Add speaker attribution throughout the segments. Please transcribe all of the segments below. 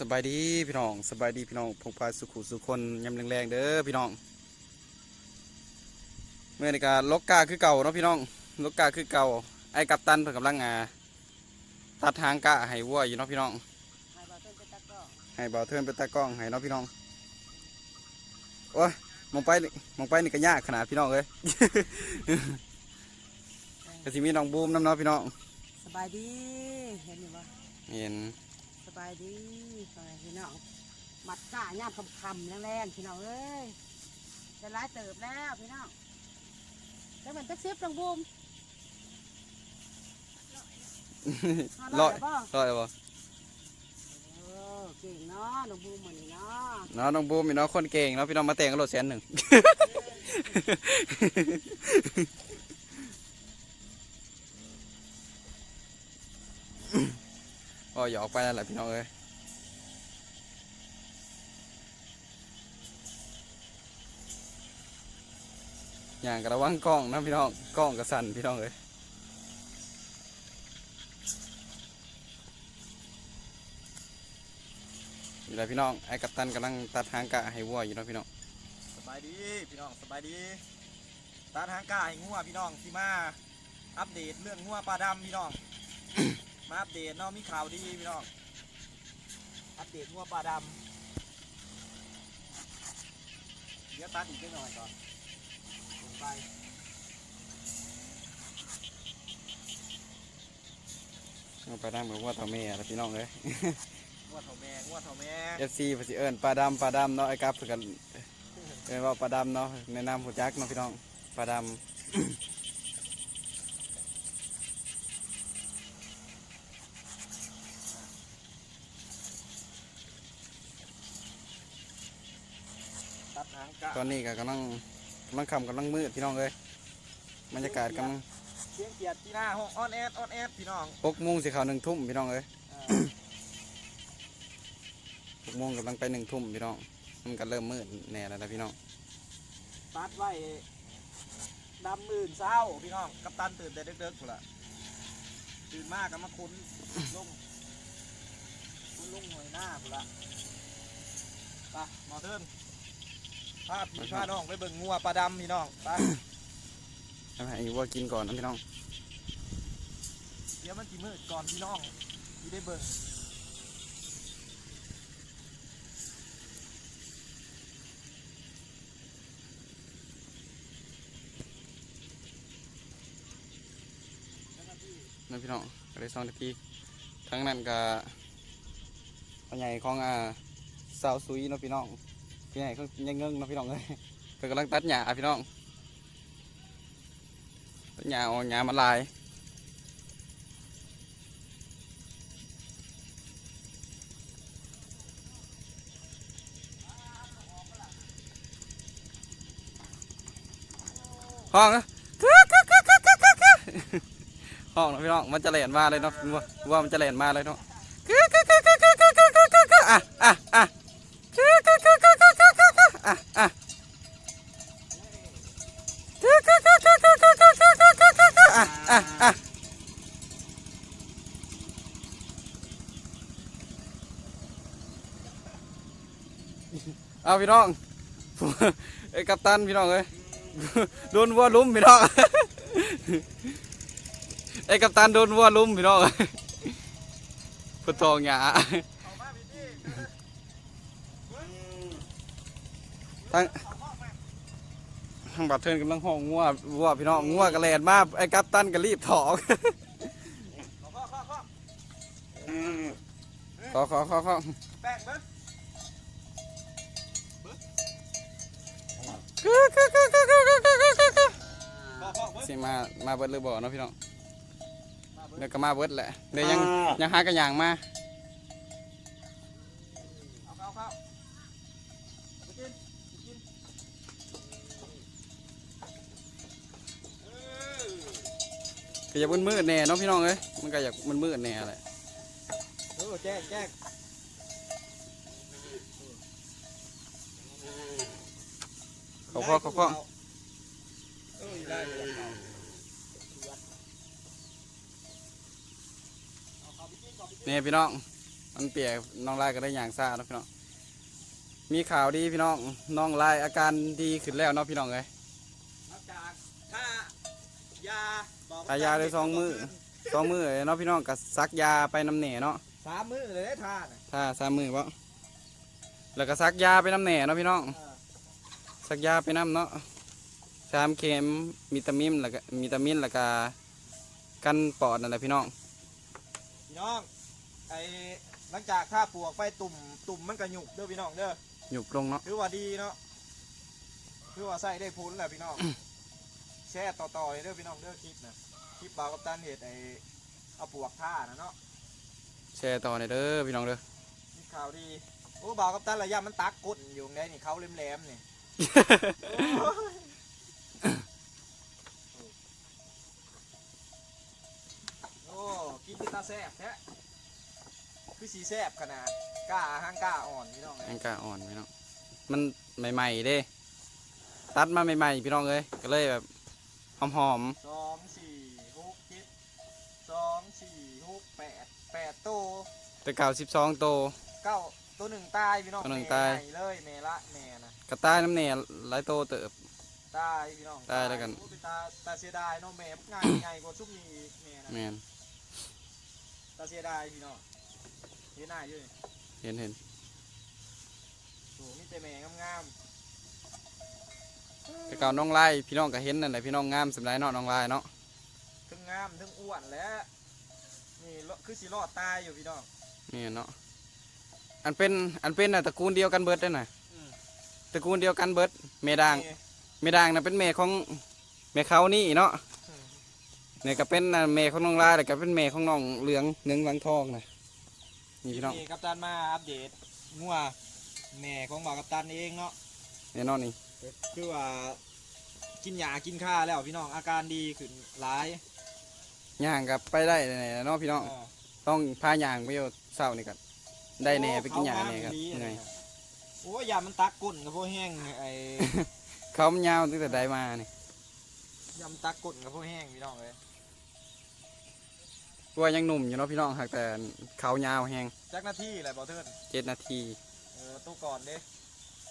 Speaker 1: สบายดีพี่น้องสบายดีพี่น้องพกพาสุขุสุคนยำแรงๆเด้อพี่น้อง เมื่อนี้ก็ลกกาคือเก่าเนาะพี่น้องลกกาคือเก่า ไอ้กัปตันเพิ่นกำลังงาตัดหางกะให้วัวอยู่เนาะพี่น้อง
Speaker 2: ให้บ่าวต้นไปตะกร้อ
Speaker 1: ให้เบาเทินเป็นตากล้องให้เนาะพี่น้องโอ้ยมองไปนี่มองไปนี่ก็ยากขนาดพี่น้องเลยก็สิมีน้องบูมน้ำเนาะพี่น้อง
Speaker 2: สบายดีเห็นอยู่บ่
Speaker 1: เห็น
Speaker 2: ส บายดีสบายพี่น้องมัดก้าย่ามคำๆแรงๆพี่น้องเอ้ยจะร้ายเติบแล้วพี่น้องแล้วมันจะซิบลงบูม
Speaker 1: ร้อย
Speaker 2: บ่
Speaker 1: ร้อยบ่
Speaker 2: เออเก่งเนาะลงบูมมื้อนี้เนาะ
Speaker 1: เนาะน้องบูมพี่น้องคนเก่งเนาะพี่น้องมาแต่งกันรถแสนหนึ่ง ก็อย่าออกไปนั่นแหละพี่น้องเอ้ยอย่างกระวังกล้องนะพี่น้องกล้องกระสันพี่น้องเอ้ยนี่แหละพี่น้องไอ้กัปตันกำลังตัดหางกะให้วัวอยู่นะพี่น้อง
Speaker 3: สบายดีพี่น้องสบายดีตาทางกายงัวพี่น้องที่มาอัปเดตเรื่องงัวปลาดำพี่น้อง มาอัปเดตเนาะมีข่าวดีพี่น้องอัปเดตงัวปลาดำเดี๋ยวตัดอีกนิดหน่อยก่อนลงไป
Speaker 1: เอาไปนั่งเหมือนว่าเท่าแม่แล้วพี่น้องเลย
Speaker 3: งัวเถ่าแม่งัวเถ่าแม่
Speaker 1: เอฟซีภาษีเอิญปลาดำปลาดำเนาะไอ้กับเพื่อกันเอิญว่าปลาดำเนาะในนามหัวจักเนาะพี่น้องปลาด
Speaker 3: ตัดหางกะำ
Speaker 1: ตอนนี้ก็กำลังกำลังคำกำลังมืดพี่น้องเลยบรรยากาศกำลัง
Speaker 3: เสียงเกียดที่หน้าห้องออนแอดออนแอดพี่น้อง
Speaker 1: หกโมงสิเขาหนึ่งทุ่มพี่น้องเลย
Speaker 3: อ่า
Speaker 1: หกโมงกำลังไปหนึ่งทุ่มพี่น้อง มันก็เริ่มมืดแน่แล้วนะพี่น้อง
Speaker 3: ตัดไว้ดำมื่นเศร้าพี่น้องกัปตันตื่นแต่เด็กๆกูนละตื่นมากก็มาคุ้นลงคุ้นลงหน่วยหน้ากูนละไปหมอเทิน พาพี่พาน้องไปเบิ่งงัวปลาดำพี่น้องไป
Speaker 1: ให้ให้วัวกินก่อนนะพี่น้อง
Speaker 3: เดี๋ยวมันจีมืดก่อนพี่น้องที่ได้เบิ่ง
Speaker 1: นะพี่น้องก็ได้สองนาทีทั้งนั้นก็พ่อใหญ่ของอ่าสาวซุยเนาะพี่น้อง พี่ใหญ่เขายังเงิงนาะพี่น้องเลยเพิ่นกำลังตัดหญ้าพี่น้องตัดหญ้าเอาหญ้ามาลายห้องนะห้องนะพี่น้องมันจะแหลนมาเลยเนาะว่ามันจะแหลนมาเลยเนาะอะอะอะอะ เอาพี่น้องไอ้กัปตันพี่น้องเอ้ยโดนวัวลุ้มพี่น้องไอ้กัปตันโดนวัวลุมพี่น้องพุททองหยา
Speaker 3: เอามาพี่พี่
Speaker 1: ทั้งทั้งบัดเทินกำลังห้องงัววัวพี่น้องงัวกระแลนมาไอ้กัปตันก็รีบถอก
Speaker 3: ข้อข้อข้อ
Speaker 1: ขอขอขอขอ
Speaker 3: แป้งเบิ้
Speaker 1: สิมามาเบิดหรือบ่เนาะพี่น้อง
Speaker 3: มาเบิ้ล
Speaker 1: เดี๋ยวก็มาเบิดแหละเดี๋ยวยังยังหากระยางมา
Speaker 3: เอาเข้าเข้าเอาไปกินไปกินเออ
Speaker 1: ก็อยากมืดๆแน่เนาะพี่น้องเอ้ยมันก็อยากมืดๆแน่แหละ
Speaker 3: เออแจ้งแจ้ง
Speaker 1: ขอขอขอขอ
Speaker 3: เออได้เอาเข้าไปกินก่อนี่
Speaker 1: พี่น้องมันเปียกน้องไลายก็ได้อย่างซ่าเนาะพี่น้องมีข่าวดีพี่น้องน้องไลายอาการดีขึ้นแล้วเนาะพี่น้องเลย
Speaker 3: จากถ้ายาบอก
Speaker 1: ทายาเลยสองมือสองมือเลยเนาะพี่น้องก็ซักยาไปน้ำเหน่เนาะ
Speaker 3: สามมือเลยได้ทานน่า
Speaker 1: สามมือบ่แล้วก็ซักยาไปน้ำเหน่เนาะพี่น้อง
Speaker 3: เออ
Speaker 1: ซักยาไปน้ำเนาะสามเข็มวิตามินแล้วก็วิตามินแล้วก็กันปอดนั่นแหละพี่น้อง
Speaker 3: พี่น้องไอ้หลังจากถ้าปลวกไปตุ่มตุ่มมันกระหยุกเด้อพี่น้องเด้อ
Speaker 1: หยุบลงเนาะ
Speaker 3: ถือว่าดีเนาะถือว่าใส่ได้ผลแหละพี่น้อง แชร์ต่อๆเลยเด้อพี่น้องเด้อคลิปนะคลิปบ่าวกับตันเหตุไอ้เอาปลวกท่านะเนาะ
Speaker 1: แชร์ต่อในอยเด้อพี่น้องเด้อ
Speaker 3: มีข่าวดีโอ้บ่าวกับตันระยะมันตักก้นอยู่ไงนี่เขาแหลมๆนี่ โอ้ยโอ้กินเป็นตาแซ่บแท้คือสีแซ่บขนาดกล้าห้างกล้าอ่อนพี่น้อง
Speaker 1: อั
Speaker 3: เอ้
Speaker 1: น
Speaker 3: ย
Speaker 1: กาอ่อนพี่น้อง มันใหม่ๆเด้ ตัดมาใหม่ๆพี่น้องเลยก็เลยแบบหอม
Speaker 3: สองสี่หกเจ็ดสองสี่หกแปดแปดโตว
Speaker 1: ๆแต่เก่าสิบสองโตว
Speaker 3: เก้า ตัวหนึ่งตายพี่น้อง
Speaker 1: ตัวหนึ่ง
Speaker 3: แม่
Speaker 1: ตาย
Speaker 3: ใหเลยแม่ละแม่นะ
Speaker 1: กระต้ายน้ำเน่หลายโตเติบ
Speaker 3: ตายพี่น้อง
Speaker 1: ตายแล้วกัน
Speaker 3: โอ้เป็นตาตาเสียดายเน้องแม่ง่ายง่ายกว่าชุบนี้อีกแม่นะ
Speaker 1: แมน
Speaker 3: ตาเสียดายพี่น้องเห็นหน้าอยู่นี่
Speaker 1: เห็นเห็น
Speaker 3: โอ้มีแต่แม่งาม
Speaker 1: แต่เก่าน้องไล่พี่น้องก็เห็นนั่นแหละพี่น้องงามสำหรับเนาะน้องไล่เนาะ
Speaker 3: ๆทั้งงามทั้งอ้วนและนี่เลาะคือสีรอดตายอยู่พี่น้อง
Speaker 1: นี่เนาะ อันเป็นอันเป็นน่ะตระกูลเดียวกันเบิดได้อน่ะ
Speaker 3: อืม
Speaker 1: ตระกูลเดียวกันเบิดเมด่าง
Speaker 3: นี่
Speaker 1: เมด่างน่ะเป็นเมของเมเขานี่เนาะ
Speaker 3: อืม
Speaker 1: เนี่ยก็เป็นน่ะเมของน้องไล่แต่ก็เป็นเมของน้องเหลืองเหลืองหลังทองน่ะนี่พี่น้อง
Speaker 3: กัปตันมาอัปเดตงัวแม่ของบ่าวกัปตันเองเนาะ
Speaker 1: แน่นอนนี่
Speaker 3: คือว่ากินยากินข้าแล้วพี่น้องอาการดีขึ้นหลาย
Speaker 1: ย่างกับไปได้เลยเนาะพี่น้อง
Speaker 3: เออ
Speaker 1: ต้องพาย่างไปอยู่เศร้านี่กัน ได้แหน่ไปกินยาแหน่ครับ
Speaker 3: โอ้
Speaker 1: เหนื่อย
Speaker 3: โอ้ยยามันตักก้นกับพวกแห้งไอ้
Speaker 1: เขามันยาวตั้งแต่ใดมานี่
Speaker 3: ยำตักก้นกับพวกแห้งพี่น้องเลย
Speaker 1: ตัวยังหนุ่มอยู่เนาะพี่น้องหากแต่เขายาวแหง
Speaker 3: จักหน้าที่อะไรบอเทิร์น
Speaker 1: เจ็ดนาที
Speaker 3: เออตู้ก่อนเด้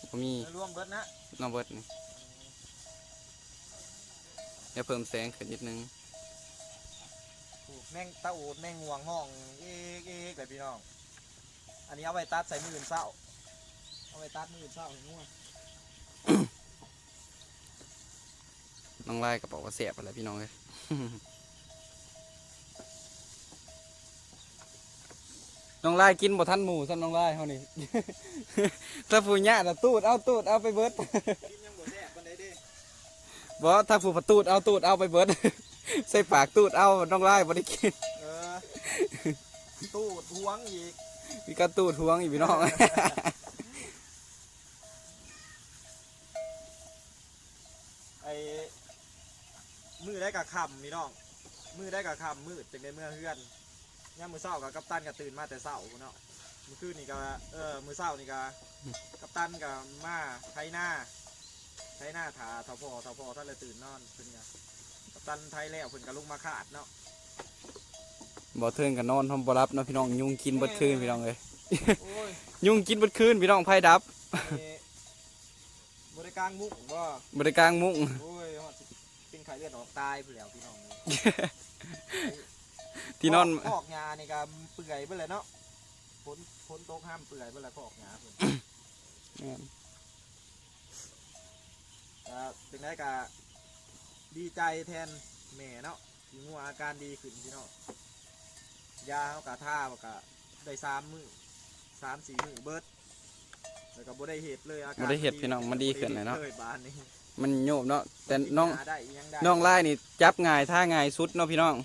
Speaker 1: บ่มี
Speaker 3: ร่วมเบิดนะ
Speaker 1: น้องเบิดนี่เดี๋ยวเพิ่มแสงขึ้นนิดนึง
Speaker 3: ถูกแม่งตาอูดแม่งงวงห้องเอ๊กเอ๊กเลยพี่น้อง อันนี้เอาไว้ตัดใส่มืออื่นเศร้า เอาไว้ตัดมืออื่นเศร้าให้งัว
Speaker 1: น้องไล่ก็บอกว่าเสียบอะไรพี่น้องเลย น้องไล่กินบ่ทันหมูซ้ำน้องไล่เขานี่ ถ้าผู้ญาติตูดเอาตูดเอาไปเบิด
Speaker 3: กินยังบ่แซ่บปันใดเด้
Speaker 1: บ่ถ้าผู้ประตูดเอาตูดเอาไปเบิด ใส่ปากตูดเอาน้องไล่บ่ได้กิน
Speaker 3: เออ ตู้ทวงอีก
Speaker 1: มีการตูดทวงอีกพี่น้อง
Speaker 3: ไอ้มือได้กับคำพี่น้อง มือได้กับคำมืดจึงได้เมื่อเฮือนย่ามมือเศร้ากับกัปตันก็ตื่นมาแต่เศร้าพุ่นเนาะมือคืนนี่ก็เออมือเศร้านี่ก็กัปตันกับมาไทยหน้าไทยหน้าถาเท่าพ่อเท่าพ่อท่านเลยตื่นนอนเพิ่นก็กัปตันไทยแล้วเพิ่นก็ลุกมาขาดเนาะ
Speaker 1: บ่เทิงกันนอนทำบ่รับเนาะพี่น้องยุงกินเบิดคืนพี่น้องเลย
Speaker 3: โอ้ย
Speaker 1: ยุงกินเบิดคืนพี่น้องไพ่ดับ
Speaker 3: นี่บริการมุกว่า
Speaker 1: บริกลางมุ้ง
Speaker 3: โอ้ยฮอดสิเป็นไข้เลือดออกตายไปแล้วพี่น้อง
Speaker 1: ที่นอน
Speaker 3: คอกหญ้านี่ก็เปื่อยไปเลยเนาะฝนฝนตกห้ามเปื่อยไปเลยคอกหญ้าเพิ่นก็ถึงได้ก็ดีใจแทนแม่เนาะที่งัวอาการดีขึ้นพี่น้อง ยาเขากะท่าเขากะได้สามมือสามสี่มือเบิดแล้วก็บ่ได้เห็ดเลยอาการ
Speaker 1: บ่ได้เห็ดพี่น้องมันดีขึ้นเลยเนาะ
Speaker 3: ลยบ้านนี้
Speaker 1: มันโยบเนาะแต่น้อง
Speaker 3: กิยาได้ยังได้
Speaker 1: น้องไล่นี่จับง่ายท่าง่ายสุดเนาะพี่น้อง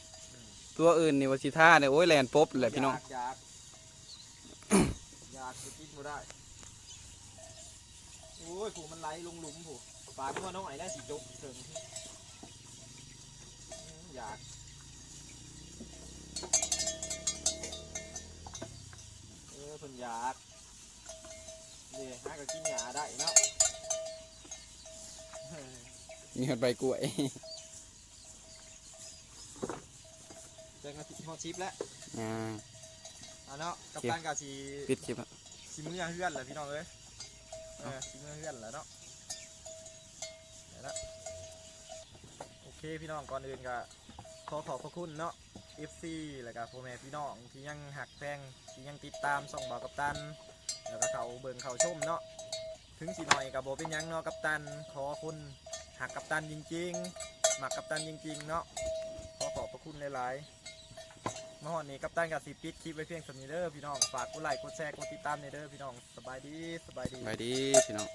Speaker 1: ตัวอื่นนี่ว่าสิท่าเนี่ยโอ้ยแลนปบเลยพี่น้อง
Speaker 3: ยากยากอยากจะกินบ่ได้โอ้ยผูมันไหลลงหลุมผูปลาตัวน้องไอ้ได้สิจกถึงอืมอยาก ออเพิ่นอยากเดี๋ยวหาก็กินหยาได้เนาะ
Speaker 1: มีหอดใบกล้วย
Speaker 3: เจอกันที่ฮอตชิปแล้ว
Speaker 1: อ่า
Speaker 3: อะเนาะกับตันกาสี
Speaker 1: ปิดคลิปแล้ว
Speaker 3: สีมือเฮือนแหละพี่น้องเอ้ยเออสีมือเฮือนแหละเนาะได้ละโอเคพี่น้องก่อนอื่นก็ขอขอบพระคุณเนาะ FC แล้วก็พ่อแม่พี่น้องที่ยังหักแพงที่ยังติดตามส่องบ่าวกับตัน แล้วก็เขาเบิ่งเขาชมเนาะถึงสิหน่อยกับโบเป็นยังเนาะกับตัน ขอคุณหักกับตันจริงๆหมักกับตันจริงๆเนาะขอขอบพระคุณหลายๆมาหอดนี้กับตันกับสิปิดคลิปไว้เพียงสำนีเด้อพี่น้องฝากกดไลค์กดแชร์กดติดตามในเด้อพี่น้องสบายดีสบายดี
Speaker 1: ไปดีพี่น้อง